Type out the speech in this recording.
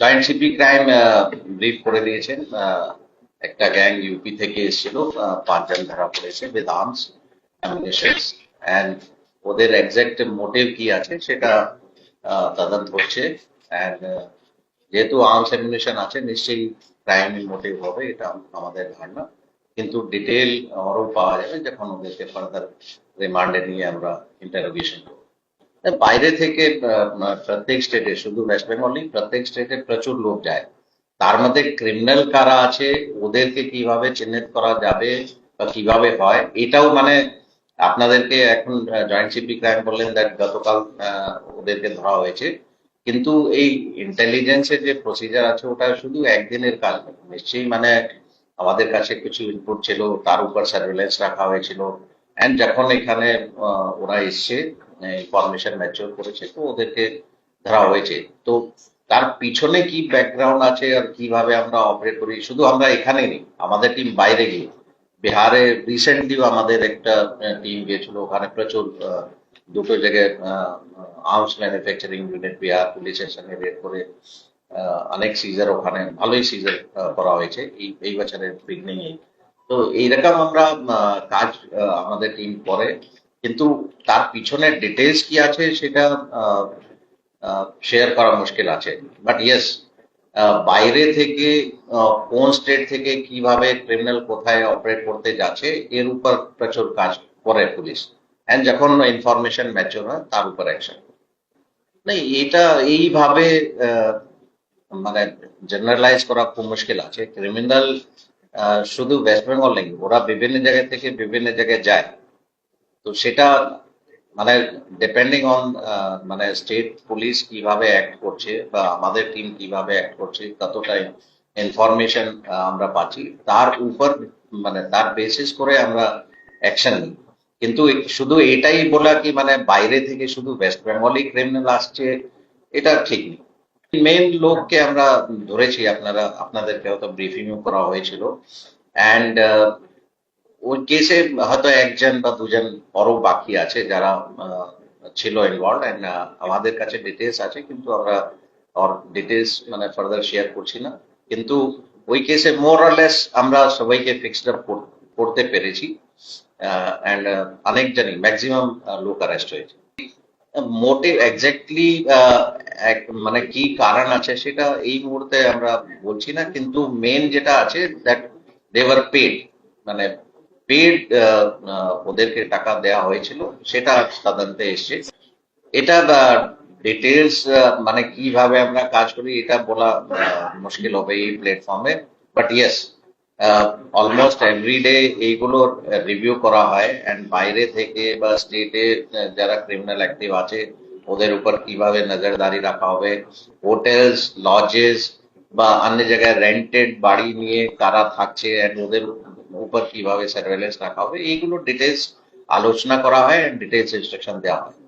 Joint CP crime brief করে দিয়েছেন। একটা গ্যাং ইউপি থেকে এসেছিল পাঁচজন ধরা পড়েছে উইথ আর্মস অ্যামিনেশনস অ্যান্ড ওদের এক্সাক্ট মোটিভ কি আছে সেটা তদন্ত হচ্ছে। অ্যান্ড যেহেতু আর্মস অ্যামিনেশন আছে, নিশ্চয়ই ক্রাইম মোটিভ হবে, এটা আমাদের ধারণা। কিন্তু ডিটেল আরও পাওয়া যাবে যখন ওদেরকে ফার্দার রিমান্ডে নিয়ে আমরা ইন্টারোগেশন করব। বাইরে থেকে প্রত্যেক স্টেটে শুধু ওয়েস্ট বেঙ্গলই প্রত্যেক স্টেটে প্রচুর লোক যায়। তার মধ্যে ক্রিমিনাল কারা আছে, ওদেরকে কীভাবে চিহ্নিত করা যাবে বা কীভাবে হয়, এটাও মানে আপনাদেরকে এখন জয়েন্ট সিপি ক্রাইম বললেন দ্যাট গতকাল ওদেরকে ধরা হয়েছে। কিন্তু এই ইন্টেলিজেন্সের যে প্রসিজার আছে, ওটা শুধু একদিনের কাজ নিশ্চয়ই মানে আমাদের কাছে কিছু ইনপুট ছিল, তার উপর সার্ভেলেন্স রাখা হয়েছিল। এন্ড যখন এখানে ওরা এসছে ইনফরমেশন ম্যাচিওর করেছে, তো ওদেরকে ধরা হয়েছে। তো তার পিছনে কি ব্যাকগ্রাউন্ড আছে আর কীভাবে আমরা অপারেট করি? শুধু আমরা এখানে নেই, আমাদের টিম বাইরে গিয়ে। বিহারে রিসেন্টলিও আমাদের একটা টিম গিয়েছিল, ওখানে প্রচুর দুটো জায়গায় আর্মস ম্যানুফ্যাকচারিং ইউনিট বিহার পুলিশের সঙ্গে রেড করে অনেক সিজার ওখানে, ভালোই সিজার করা হয়েছে এই এই বছরের বিগনিং তো এইরকম আমরা কাজ আমাদের টিম করে। কিন্তু তার পিছনে ডিটেলস কি আছে সেটা শেয়ার করা মুশকিল আছে। বাট ইয়েস বাইরে থেকে কোন স্টেট থেকে কীভাবে ক্রিমিনাল কোথায় অপারেট করতে যাচ্ছে, এর উপর প্রচুর কাজ করে পুলিশ। অ্যান্ড যখন ইনফরমেশন ম্যাচিওর হয়, তার উপর অ্যাকশন না এটা এইভাবে মানে জেনারেলাইজ করা খুব মুশকিল আছে। ক্রিমিনাল শুধু ওয়েস্ট বেঙ্গল নেই, ওরা বিভিন্ন জায়গা থেকে বিভিন্ন জায়গায় যায়। তো সেটা মানে ডিপেন্ডিং অন মানে স্টেট পুলিশ কীভাবে অ্যাক্ট করছে বা আমাদের টিম কীভাবে অ্যাক্ট করছে কতটা ইনফরমেশন আমরা পাচ্ছি। তার উপর মানে তার বেসিস করে আমরা অ্যাকশন নিই। কিন্তু শুধু এটাই বলা কি মানে বাইরে থেকে শুধু ওয়েস্ট বেঙ্গলই ক্রিমিনাল আসছে, এটা ঠিক নেই। মেন লোককে আমরা ধরেছি, আপনারা, আপনাদেরকে হয়তো ব্রিফিং করা হয়েছিল। অ্যান্ড ওই কেসে হয়তো একজন বা দুজন আরও বাকি আছে যারা ছিল ইনভলভ এন্ড আমাদের কাছে ডিটেলস আছে কিন্তু আমরা ওর ডিটেলস মানে ফার্দার শেয়ার করছি না। কিন্তু ওই কেসে মোর আমরা সবাইকে ফিক্সড আপ করতে পেরেছি অ্যান্ড অনেক জানি ম্যাক্সিমাম লোক অ্যারেস্ট হয়েছে। মোটিভ এক্স্যাক্টলি মানে কি কারণ আছে সেটা এই মুহূর্তে আমরা বলছি না, কিন্তু মেন যেটা আছে দ্যাট দেওয়ার পেড মানে পেড ওদেরকে টাকা দেওয়া হয়েছিল, সেটা তদন্তে এসছে। এটা ডিটেলস মানে কীভাবে আমরা কাজ করি, এটা বলা মুশকিল হবে এই প্ল্যাটফর্মে but yes almost every day এইগুলোর রিভিউ করা হয় এন্ড বাইরে থেকে বা স্টেটে যারা ক্রিমিনাল অ্যাক্টিভ আছে, ওদের উপর কীভাবে নজরদারি রাখা হবে হোটেলস লজেস বা অন্য জায়গায় রেন্টেড বাড়ি নিয়ে কারা থাকছে অ্যান্ড ওদের উপর কীভাবে সার্ভেলেন্স রাখা হবে এইগুলো ডিটেলস আলোচনা করা হয় এন্ড ডিটেলস ইনস্ট্রাকশন দেওয়া হয়।